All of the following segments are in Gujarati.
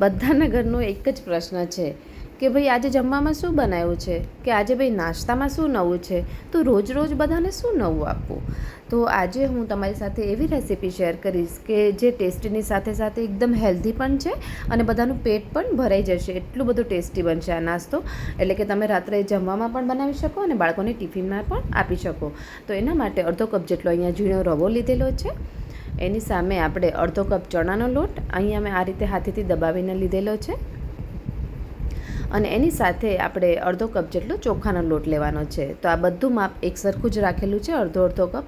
બધાના ઘરનો એક જ પ્રશ્ન છે કે ભાઈ આજે જમવામાં શું બનાવ્યું છે? કે આજે ભાઈ નાસ્તામાં શું નવું છે? તો રોજ રોજ બધાને શું નવું આપવું? તો આજે હું તમારી સાથે એવી રેસીપી શેર કરીશ કે જે ટેસ્ટીની સાથે સાથે એકદમ હેલ્ધી પણ છે અને બધાનું પેટ પણ ભરાઈ જશે. એટલું બધું ટેસ્ટી બનશે આ નાસ્તો. એટલે કે તમે રાત્રે જમવામાં પણ બનાવી શકો અને બાળકોને ટિફિનમાં પણ આપી શકો. તો એના માટે અડધો કપ જેટલો અહીંયા ઝીણો રવો લીધેલો છે. એની સામે આપણે અડધો કપ ચણાનો લોટ અહીંયા મેં આ રીતે હાથેથી દબાવીને લીધેલો છે. અને એની સાથે આપણે અડધો કપ જેટલો ચોખાનો લોટ લેવાનો છે. તો આ બધું માપ એક સરખું જ રાખેલું છે, અડધો અડધો કપ.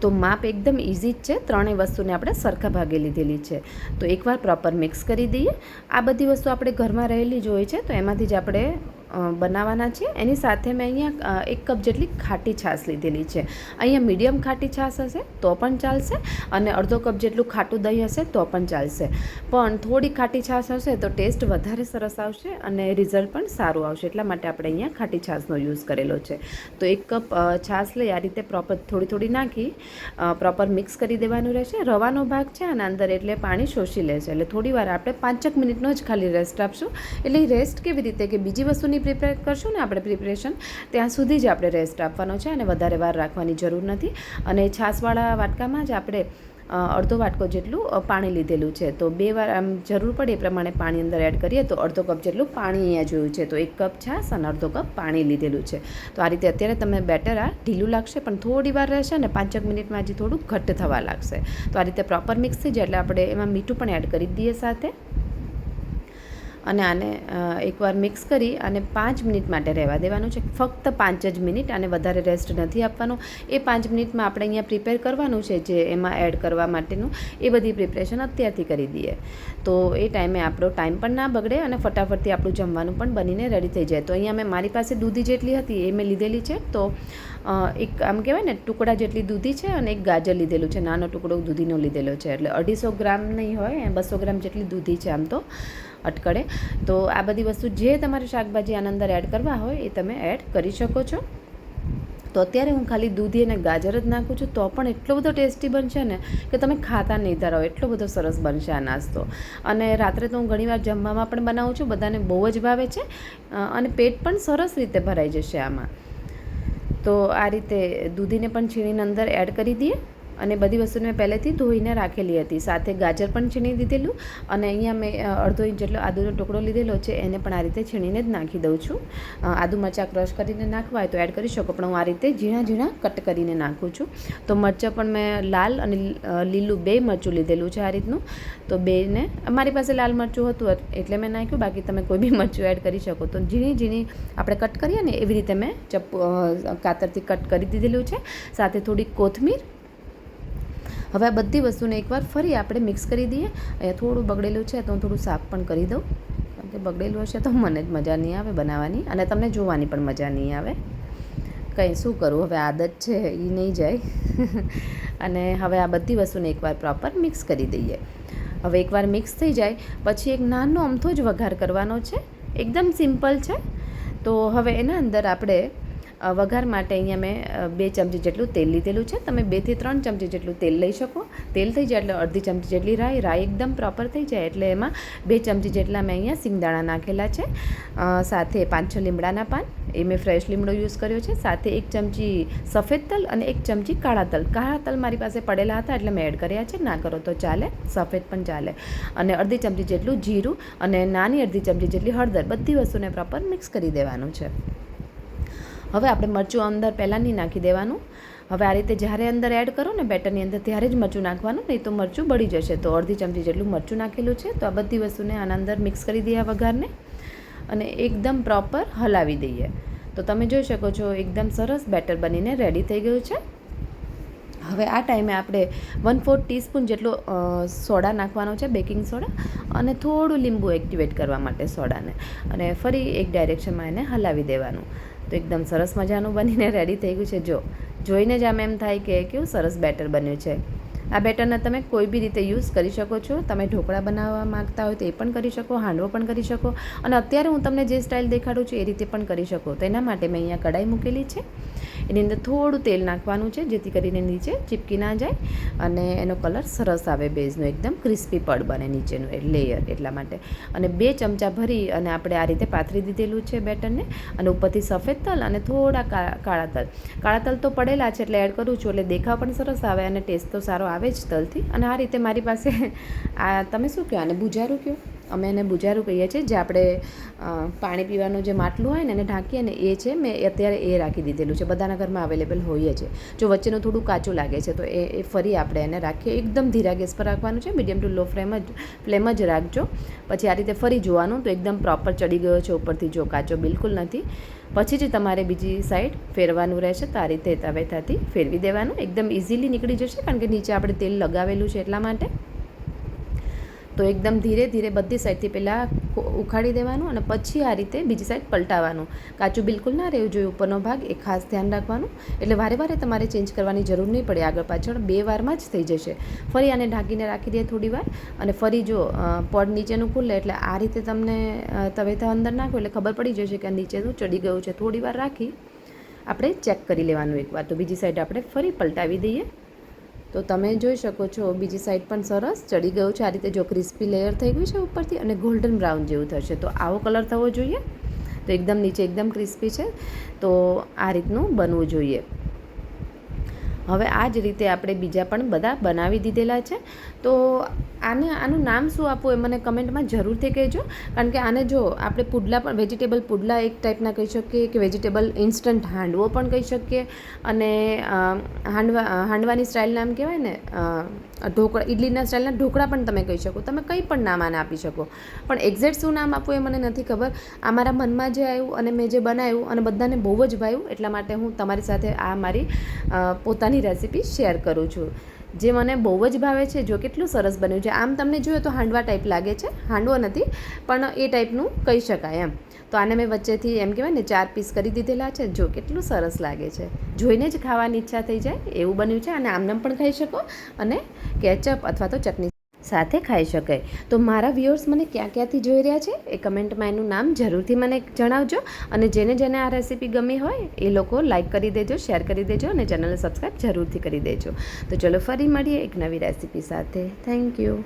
તો માપ એકદમ ઇઝી જ છે, ત્રણેય વસ્તુને આપણે સરખા ભાગે લીધેલી છે. તો એકવાર પ્રોપર મિક્સ કરી દઈએ. આ બધી વસ્તુ આપણે ઘરમાં રહેલી જ હોય છે, તો એમાંથી જ આપણે બનાવવાના છે. એની સાથે મેં અહીંયા એક કપ જેટલી ખાટી છાશ લીધેલી છે. અહીંયા મીડિયમ ખાટી છાશ હશે તો પણ ચાલશે અને અડધો કપ જેટલું ખાટું દહીં હશે તો પણ ચાલશે. પણ થોડી ખાટી છાશ હશે તો ટેસ્ટ વધારે સરસ આવશે અને રિઝલ્ટ પણ સારું આવશે. એટલા માટે આપણે અહીંયા ખાટી છાશનો યુઝ કરેલો છે. તો એક કપ છાશ લઈ આ રીતે પ્રોપર થોડી થોડી નાખી પ્રોપર મિક્સ કરી દેવાનું રહેશે. રવાનો ભાગ છે અને અંદર એટલે પાણી શોષી લેશે. એટલે થોડી વાર આપણે પાંચક મિનિટનો જ ખાલી રેસ્ટ આપશું. એટલે રેસ્ટ કેવી રીતે? કે બીજી વસ્તુની પ્રિપેર કરશું ને આપણે પ્રિપરેશન ત્યાં સુધી જ આપણે રેસ્ટ આપવાનો છે અને વધારે વાર રાખવાની જરૂર નથી. અને છાશવાળા વાટકામાં જ આપણે અડધો વાટકો જેટલું પાણી લીધેલું છે. તો બે વાર આમ જરૂર પડે એ પ્રમાણે પાણી અંદર એડ કરીએ તો અડધો કપ જેટલું પાણી અહીંયા જોયું છે. તો એક કપ છાશ અને અડધો કપ પાણી લીધેલું છે. તો આ રીતે અત્યારે તમે બેટર આ ઢીલું લાગશે, પણ થોડી વાર રહેશે ને પાંચક મિનિટમાં હજી થોડું ઘટ્ટ થવા લાગશે. તો આ રીતે પ્રોપર મિક્સ થઈ જાય એટલે આપણે એમાં મીઠું પણ એડ કરી દઈએ સાથે. અને આને એકવાર મિક્સ કરી અને પાંચ મિનિટ માટે રહેવા દેવાનું છે. ફક્ત પાંચ જ મિનિટ અને વધારે રેસ્ટ નથી આપવાનો. એ પાંચ મિનિટમાં આપણે અહીંયા પ્રિપેર કરવાનું છે, જે એમાં એડ કરવા માટેનું, એ બધી પ્રિપરેશન અત્યારથી કરી દઈએ. તો એ ટાઈમે આપણો ટાઈમ પણ ના બગડે અને ફટાફટથી આપણું જમવાનું પણ બનીને રેડી થઈ જાય. તો અહીંયા મેં મારી પાસે દૂધી જેટલી હતી એ મેં લીધેલી છે. તો એક આમ કહેવાય ને, ટુકડા જેટલી દૂધી છે અને એક ગાજર લીધેલું છે. નાનો ટુકડો દૂધીનો લીધેલો છે. એટલે અઢીસો ગ્રામ નહીં હોય, બસો ગ્રામ જેટલી દૂધી છે આમ તો. અટકળે. તો આ બધી વસ્તુ જે તમારે શાકભાજી આના અંદર એડ કરવા હોય એ તમે એડ કરી શકો છો. તો અત્યારે હું ખાલી દૂધી અને ગાજર જ નાખું છું, તો પણ એટલો બધો ટેસ્ટી બનશે ને કે તમે ખાતા નહીં ધરાવો એટલો બધો સરસ બનશે આ નાસ્તો. અને રાત્રે તો હું ઘણીવાર જમવામાં પણ બનાવું છું, બધાને બહુ જ ભાવે છે અને પેટ પણ સરસ રીતે ભરાઈ જશે આમાં. તો આ રીતે દૂધીને પણ છીણીને અંદર એડ કરી દઈએ. અને બધી વસ્તુને મેં પહેલેથી ધોઈને રાખેલી હતી. સાથે ગાજર પણ છીણી દીધેલું અને અહીંયા મેં અડધો ઇંચ જેટલો આદુનો ટુકડો લીધેલો છે, એને પણ આ રીતે છીણીને જ નાખી દઉં છું. આદુ મરચાં ક્રશ કરીને નાખવા હોય તો એડ કરી શકો, પણ હું આ રીતે ઝીણા ઝીણા કટ કરીને નાખું છું. તો મરચાં પણ મેં લાલ અને લીલું બે મરચું લીધેલું છે આ રીતનું. તો બેને મારી પાસે લાલ મરચું હતું એટલે મેં નાખ્યું, બાકી તમે કોઈ બી મરચું એડ કરી શકો. તો ઝીણી ઝીણી આપણે કટ કરીએ ને, એવી રીતે મેં ચપ કાતરથી કટ કરી દીધેલું છે. સાથે થોડી કોથમીર હવે આ બધી વસ્તુને એકવાર ફરી આપણે મિક્સ કરી દઈએ. અહીંયા થોડું બગડેલું છે, તો હું થોડું સાફ પણ કરી દઉં. કારણ કે બગડેલું હશે તો મને જ મજા નહીં આવે બનાવવાની, અને તમને જોવાની પણ મજા નહીં આવે. કંઈ શું કરું? હવે આદત છે એ નહીં જાય. અને હવે આ બધી વસ્તુને એકવાર પ્રોપર મિક્સ કરી દઈએ. હવે એકવાર મિક્સ થઈ જાય, પછી એક નાનો અમથો જ વઘાર કરવાનો છે. એકદમ સિમ્પલ છે. તો હવે એના અંદર આપણે વઘાર માટે અહીંયા મેં બે ચમચી જેટલું તેલ લીધેલું છે. તમે બેથી ત્રણ ચમચી જેટલું તેલ લઈ શકો. તેલ થઈ જાય એટલે અડધી ચમચી જેટલી રાઈ. રાઈ એકદમ પ્રોપર થઈ જાય એટલે એમાં બે ચમચી જેટલા મેં અહીંયા સિંગદાણા નાખેલા છે. સાથે પાંચ છ લીમડાના પાન. એ મેં ફ્રેશ લીમડો યુઝ કર્યો છે. સાથે એક ચમચી સફેદ તલ અને એક ચમચી કાળા તલ. કાળા તલ મારી પાસે પડેલા હતા એટલે મેં એડ કર્યા છે. ના કરો તો ચાલે. સફેદ પણ ચાલે. અને અડધી ચમચી જેટલું જીરું અને નાની અડધી ચમચી જેટલી હળદર. બધી વસ્તુને પ્રોપર મિક્સ કરી દેવાનું છે. હવે આપણે મરચું અંદર પહેલાં નહીં નાખી દેવાનું. હવે આ રીતે જ્યારે અંદર એડ કરો ને બેટરની અંદર, ત્યારે જ મરચું નાખવાનું, નહીં તો મરચું બળી જશે. તો અડધી ચમચી જેટલું મરચું નાખેલું છે. તો આ બધી વસ્તુને આના અંદર મિક્સ કરી દઈએ વઘારને અને એકદમ પ્રોપર હલાવી દઈએ. તો તમે જોઈ શકો છો, એકદમ સરસ બેટર બનીને રેડી થઈ ગયું છે. હવે આ ટાઈમે આપણે વન ફોર્થ ટીસ્પૂન જેટલો સોડા નાખવાનો છે બેકિંગ સોડા, અને થોડું લીંબુ એક્ટિવેટ કરવા માટે સોડાને. અને ફરી એક ડાયરેક્શનમાં એને હલાવી દેવાનું. તો એકદમ સરસ મજાનું બનીને રેડી થઈ ગયું છે. જો, જોઈને જ આમ એમ થાય કે કેવું સરસ બેટર બન્યું છે. આ બેટરને તમે કોઈ બી રીતે યુઝ કરી શકો છો. તમે ઢોકળા બનાવવા માગતા હોય તો એ પણ કરી શકો, હાંડવો પણ કરી શકો. અને અત્યારે હું તમને જે સ્ટાઇલ દેખાડું છું એ રીતે પણ કરી શકો. તો એના માટે મેં અહીંયા કઢાઈ મૂકેલી છે. એની અંદર થોડું તેલ નાખવાનું છે, જેથી કરીને નીચે ચીપકી ના જાય અને એનો કલર સરસ આવે બેઝનો, એકદમ ક્રિસ્પી પડ બને નીચેનું લેયર એટલા માટે. અને બે ચમચા ભરી અને આપણે આ રીતે પાથરી દીધેલું છે બેટરને, અને ઉપરથી સફેદ તલ અને થોડા કાળા તલ. કાળા તલ તો પડેલા છે એટલે એડ કરું છું, એટલે દેખાવ પણ સરસ આવે અને ટેસ્ટ તો સારો આવે જ તલથી. અને આ રીતે મારી પાસે, આ તમે શું કહો અને ભૂજારું કહો અમે એને બુજારું કહીએ છીએ. જે આપણે પાણી પીવાનું જે માટલું હોય ને એને ઢાંકીએ ને એ છે, મેં અત્યારે એ રાખી દીધેલું છે. બધાના ઘરમાં અવેલેબલ હોય છે. જો વચ્ચેનું થોડું કાચું લાગે છે, તો એ એ ફરી આપણે એને રાખીએ. એકદમ ધીરા ગેસ પર રાખવાનું છે, મીડિયમ ટુ લો ફ્લેમ જ ફ્લેમ જ રાખજો. પછી આ રીતે ફરી જોવાનું તો એકદમ પ્રોપર ચડી ગયો છે, ઉપરથી જો કાચો બિલકુલ નથી. પછી જ તમારે બીજી સાઈડ ફેરવાનું રહેશે, તો આ રીતે તવેથાથી ફેરવી દેવાનું. એકદમ ઇઝીલી નીકળી જશે, કારણ કે નીચે આપણે તેલ લગાવેલું છે એટલા માટે. તો એકદમ ધીરે ધીરે બધી સાઈડથી પહેલાં ઉખાડી દેવાનું અને પછી આ રીતે બીજી સાઈડ પલટાવવાનું કાચું બિલકુલ ના રહેવું જોઈએ ઉપરનો ભાગ, એ ખાસ ધ્યાન રાખવાનું. એટલે વારે વારે તમારે ચેન્જ કરવાની જરૂર નહીં પડે, આગળ પાછળ બે વારમાં જ થઈ જશે. ફરી આને ઢાંકીને રાખી દે થોડી વાર અને ફરી જો પડ નીચેનું ખુલે એટલે આ રીતે તમને તવે તવેથા અંદર નાખો એટલે ખબર પડી જશે કે નીચેનું ચડી ગયું છે. થોડી વાર રાખી આપણે ચેક કરી લેવાનું એકવાર. તો બીજી સાઈડ આપણે ફરી પલટાવી દઈએ. તો તમે જોઈ શકો છો, બીજી સાઈડ પણ સરસ ચડી ગયું છે. આ રીતે જો ક્રિસ્પી લેયર થઈ ગયું છે ઉપરથી અને ગોલ્ડન બ્રાઉન જેવું થશે. તો આવો કલર થવો જોઈએ. તો એકદમ નીચે એકદમ ક્રિસ્પી છે. તો આ રીતનું બનવું જોઈએ. હવે આ જ રીતે આપણે બીજા પણ બધા બનાવી દીધેલા છે. તો આને આનું નામ શું આપવું એ મને કમેન્ટમાં જરૂરથી કહેજો. કારણ કે આને જો આપણે પુડલા પણ વેજીટેબલ પુડલા એક ટાઈપના કહી શકીએ કે વેજીટેબલ ઇન્સ્ટન્ટ હાંડવો પણ કહી શકીએ. અને હાંડવા હાંડવાની સ્ટાઇલના નામ કહેવાય ને ઢોકળા ઇડલીના સ્ટાઇલના ઢોકળા પણ તમે કહી શકો. તમે કંઈ પણ નામ આને આપી શકો. પણ એક્ઝેક્ટ શું નામ આપવું એ મને નથી ખબર. આ મારા મનમાં જે આવ્યું અને મેં જે બનાવ્યું અને બધાને બહુ જ ભાવ્યું એટલા માટે હું તમારી સાથે આ મારી અ, પોતાની રેસીપી શેર કરું છું. જે મને બહુ જ ભાવે છે, જો કેટલું સરસ બન્યું છે. આમ તમને જોયું તો હાંડવા ટાઈપ લાગે છે. હાંડવો નથી, પણ એ ટાઈપનું કહી શકાય એમ. તો આને મેં વચ્ચેથી એમ કહેવાય ને ચાર પીસ કરી દીધેલા છે. જો કેટલું સરસ લાગે છે. જોઈને જ ખાવાની ઈચ્છા થઈ જાય, એવું બન્યું છે. અને આમનામ પણ ખાઈ શકો. અને કેચઅપ અથવા તો ચટણી સાથે ખાઈ શકાય. તો મારા વ્યુઅર્સ મને ક્યાં ક્યાંથી જોઈ રહ્યા છે એ કમેન્ટમાં એનું નામ જરૂરથી મને જણાવજો અને જેને જેને આ રેસીપી ગમી હોય એ લોકો લાઈક કરી દેજો શેર કરી દેજો અને ચેનલને સબસ્ક્રાઈબ જરૂરથી કરી દેજો. તો ચલો ફરી મળીએ એક નવી રેસીપી સાથે. Thank you